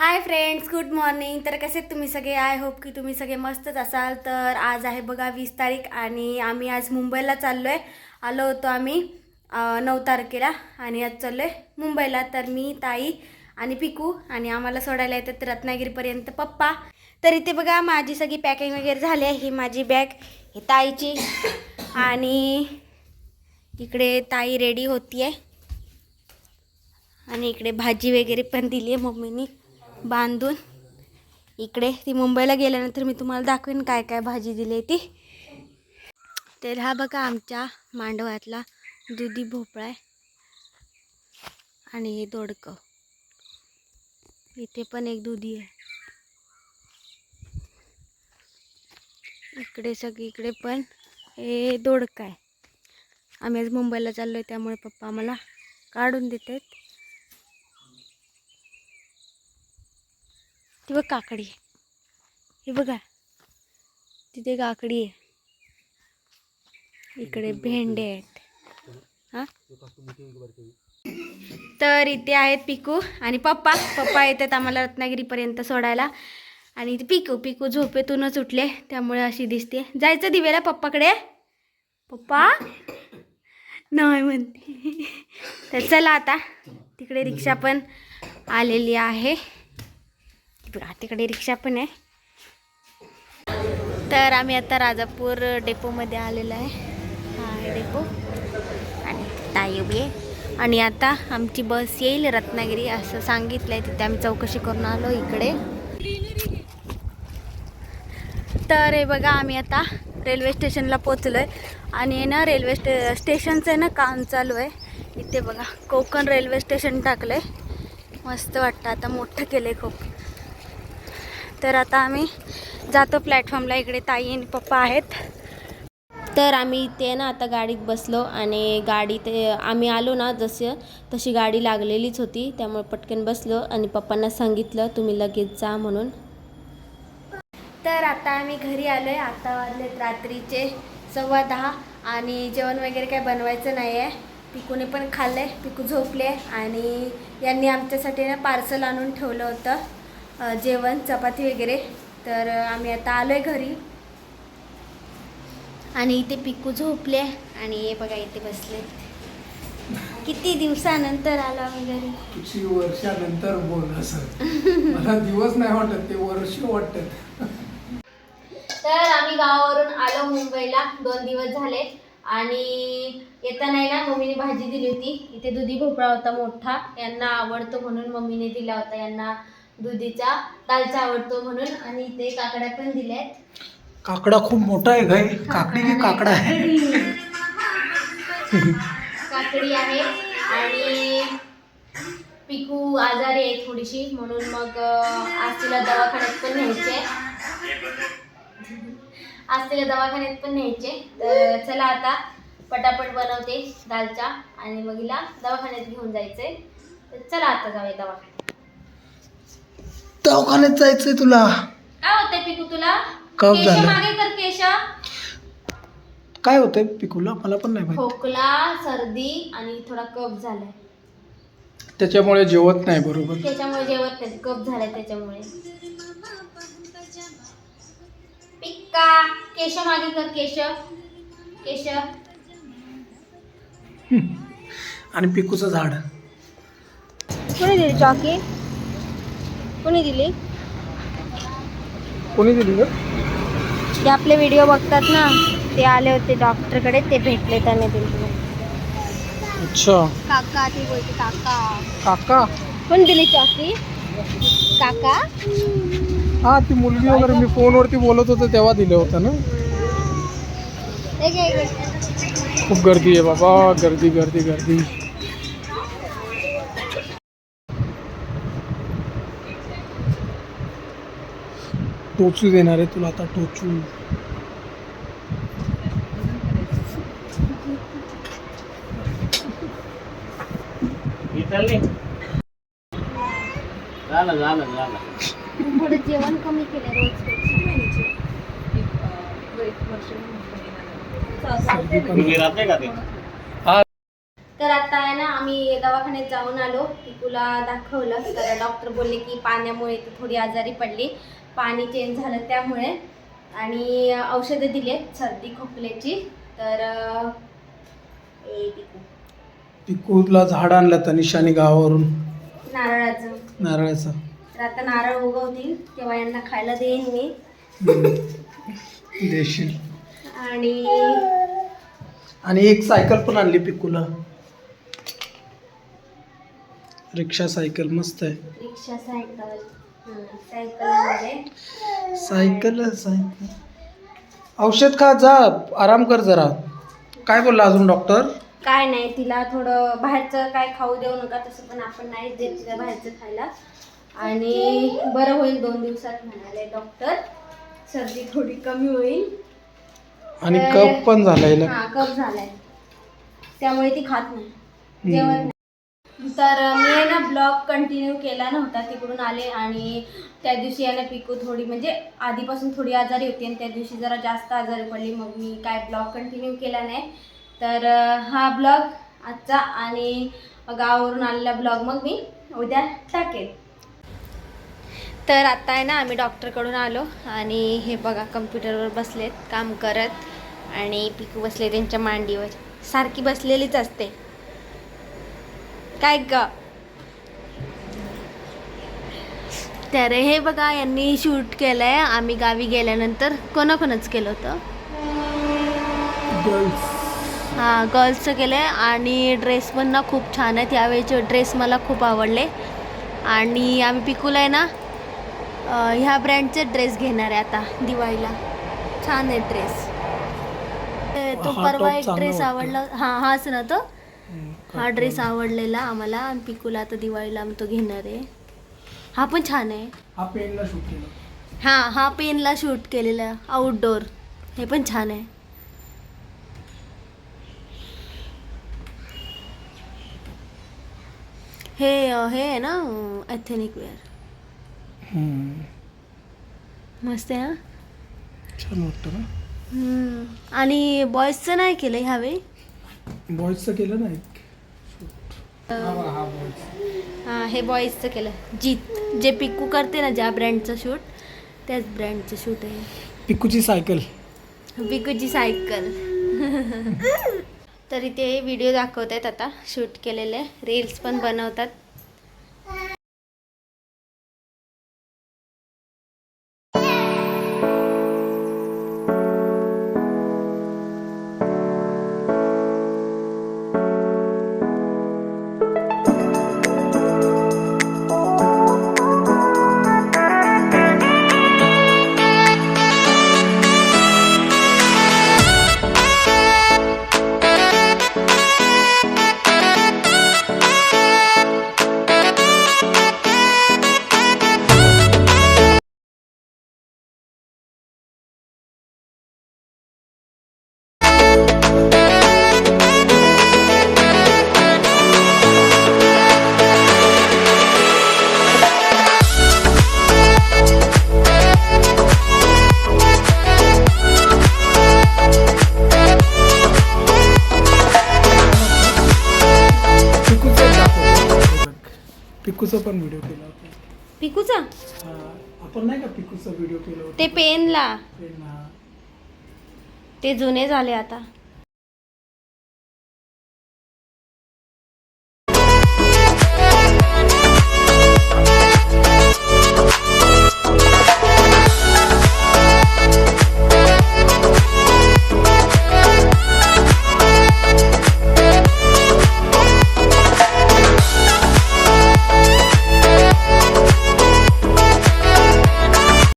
Hi friends good morning तर कसे आहेत तुम्ही सगळे? आय होप की तुम्ही सगळे मस्तच असाल. तर आज आहे बघा वीस तारीख आणि आम्ही आज मुंबईला चाललो आहे आलो होतो आम्ही नऊ तारखेला आणि आज चाललो आहे मुंबईला. तर मी ताई आणि पिकू आणि आम्हाला सोडायला येतात रत्नागिरीपर्यंत पप्पा. तर इथे बघा माझी सगळी पॅकिंग वगैरे झाली आहे. ही माझी बॅग ही ताईची आणि इकडे ताई रेडी होती आहे आणि इकडे भाजी वगैरे पण दिली आहे मम्मीनी. बांधून इकडे ती मुंबईला गेल्यानंतर मी तुम्हाला दाखवेन काय काय भाजी दिली आहे ती. तर हा बघा आमच्या मांडवातला दुधी भोपळा आहे आणि हे दोडकं. इथे पण एक दुधी आहे. इकडे सगळीकडे पण हे दोडकं आहे. आम्ही आज मुंबईला चाललो आहे त्यामुळे पप्पा आम्हाला काढून देत ती बघ काकडी हे बघा. तिथे काकडी आहे. इकडे भेंडे आहेत. हा? तर इथे आहेत पिकू आणि पप्पा. पप्पा येतात आम्हाला रत्नागिरीपर्यंत सोडायला. आणि इथे पिकू पिकू झोपेतूनच उठले. त्यामुळे अशी दिसते. जायचं दिवेला पप्पाकडे? पप्पा? नाही म्हणते. तर चला आता. तिकडे रिक्षा पण आलेली आहे. बघा तिकडे रिक्षा पण आहे. तर आम्ही आता राजापूर डेपोमध्ये आलेलो आहे. हा आहे डेपो. आणि ताई उभी आहे. आणि आता आमची बस येईल रत्नागिरी असं सांगितलं आहे तिथे आम्ही चौकशी करून आलो इकडे. तर हे बघा आम्ही आता रेल्वे स्टेशनला पोचलो आहे आणि ना रेल्वे स्टे स्टेशनचं आहे ना काम चालू आहे. इथे बघा कोकण रेल्वे स्टेशन टाकलं आहे मस्त वाटतं. आता मोठं केलं आहे खूप तर आता आम्ही जातो प्लॅटफॉर्मला. इकडे ताई आणि पप्पा आहेत. तर आम्ही इथे ना आता गाडीत बसलो आणि गाडी ते आम्ही आलो ना जसं तशी गाडी लागलेलीच होती. त्यामुळे पटकन बसलो आणि पप्पांना सांगितलं तुम्ही लगेच जा म्हणून. तर आता आम्ही घरी आलो आहे आता वाजलेत रात्रीचे सव्वा दहा आणि जेवण वगैरे काय बनवायचं नाही आहे पिकूने पण खाल्लं आहे पिकू झोपले आणि यांनी आमच्यासाठी ना पार्सल आणून ठेवलं होतं. जेवण चपाती वगैरे. तर आम्ही आता आलो आहे घरी. आणि इथे पिकू झोपले आणि हे बघा इथे बसले. किती दिवसानंतर आला आम्ही घरी? किती वर्षानंतर बोल असं मला दिवस नाही वाटत ते वर्ष वाटत. तर आम्ही गावावरून आलो मुंबईला. दोन दिवस झाले. आणि येताना आहे ना मम्मीने भाजी दिली होती. इथे दुधी भोपळा होता मोठा. यांना आवडतो म्हणून मम्मीने दिला होता. यांना दुधीचा दालचा आवडतो म्हणून आणि इथे काकड्या पण दिल्या आहेत काकडा खूप मोठा आहे काय काकडी की काकडा आहे? काकडी. आहे. आणि पिकू आजारी आहे थोडीशी म्हणून मग अं, आज तिला दवाखान्यात पण न्यायचे. आज तिला दवाखान्यात पण न्यायचे. तर चला आता पटापट बनवते दालचा आणि मग हिला दवाखान्यात घेऊन जायचंय. तर चला आता जाऊया दवाखान्यात. दवाखान्यात जायचंय तुला. काय होतंय पिकू तुला? कफ केश झालं. मागे कर केश काय होतंय पिकूला? मला पण नाही माहिती. खोकला सर्दी आणि थोडा कफ झालाय. त्याच्यामुळे जेवत नाही बरोबर. त्याच्यामुळे जेवत नाही. कप झालाय त्याच्यामुळे. पिक्का केश मागे कर केश केश आणि पिकूचं झाड. कोणी दिली चॉकी कोणी दिली? कोणी दिली ग? जे आपले व्हिडिओ बघतात ना ते आले होते डॉक्टरकडे ते भेटले त्याने दिली. अच्छा. काका ती बोलते काका. काका? कोण दिली चॉकी काका? हा ती मुलगी वगैरे मी फोनवरती बोलत होतो तेव्हा दिलं होतं ना. एक एक खूप गर्दी आहे बाबा गर्दी गर्दी गर्दी. टोचू देणार आहे तुला आता टोचू. थोडं जेवण कमी केलं रोज. हा तर आता आहे ना आम्ही दवाखान्यात जाऊन आलो. पिकूला दाखवलं. तर डॉक्टर बोलले की पाण्यामुळे ती थोडी आजारी पडली. पाणी चेंज झालं त्यामुळे. आणि औषधं दिली सर्दी खोकल्याची. तर अं, ए पिकू. पिकूला झाड आणलं तर निशाणी गावावरून. नारळाचं. नारळाचं. तर आता नारळ उगवतील. तेव्हा यांना खायला देईन मी. देशील. आणि आणि एक सायकल पण आणली पिकूला. रिक्षा सायकल मस्त आहे. रिक्षा सायकल सायकलमध्ये सायकल सायकल औषध खा जा आराम कर जरा. काय बोलला अजून डॉक्टर काय नाही तिला थोडं बाहेरचं काय खाऊ देऊ नका तसं पण आपण नाही देत तिला बाहेरचं खायला. आणि बरं होईल दोन दिवसात म्हणाले डॉक्टर सर्दी थोडी कमी होईल. आणि तर- कप पण झालाय ना. हा कफ झालाय. त्यामुळे ती खात नाही. जेवण नाही. तर मी आहे ना ब्लॉग कंटिन्यू केला नव्हता तिकडून आले आणि त्या दिवशी आहे ना पिकू थोडी म्हणजे आधीपासून थोडी आजारी होती आणि त्या दिवशी जरा जास्त आजारी पडली मग मी काय ब्लॉग कंटिन्यू केला नाही. तर हा ब्लॉग आजचा आणि गावावरून आलेला ब्लॉग मग मी उद्या टाकेल तर आता आहे ना आम्ही डॉक्टरकडून आलो आणि हे बघा कम्प्युटरवर बसलेत काम करत आणि पिकू बसले त्यांच्या मांडीवर. सारखी बसलेलीच असते. काय ग? तर हे बघा यांनी शूट केलंय. आम्ही गावी गेल्यानंतर कोणाकोणाच केलं होतं? गर्ल्स हां गर्ल्सचं केलं आहे आणि ड्रेस पण ना खूप छान आहेत यावेळीचे ड्रेस मला खूप आवडले. आणि आम्ही पिकूला आहे ना ह्या ब्रँडचे ड्रेस घेणार आहे आता दिवाळीला. छान आहे ड्रेस तो परवा एक ड्रेस. आवडला. हां हाच ना तो. हा ड्रेस आवडलेला. आम्हाला आणि पिकूला आता दिवाळीला आम्ही तो घेणार आहे. हा पण छान आहे. हा पेनला शूट केला. हां हा पेनला शूट केलेला. आउटडोर हे पण छान आहे. हे अं, हे आहे ना एथेनिक वेअर. मस्त आहे ना? छान वाटतं ना. हम्म. आणि बॉईजचं नाही केलं ह्यावेळी? बॉईजचं केलं ना एक हा हा बॉईज हां हे बॉईजचं केलं. जीत. जे पिकू करते ना ज्या ब्रँडचं शूट त्याच ब्रँडचं शूट आहे. पिकूची सायकल बिकूची सायकल तर इथे व्हिडिओ दाखवत आहेत आता शूट केलेले. रील्स पण बनवतात. पिकूचा पण व्हिडिओ केला होता. पिकूचा? हा, आपण नाही का पिकूचा व्हिडिओ केला होता? ते पेनला. पेन, हा. ते जुने झाले आता.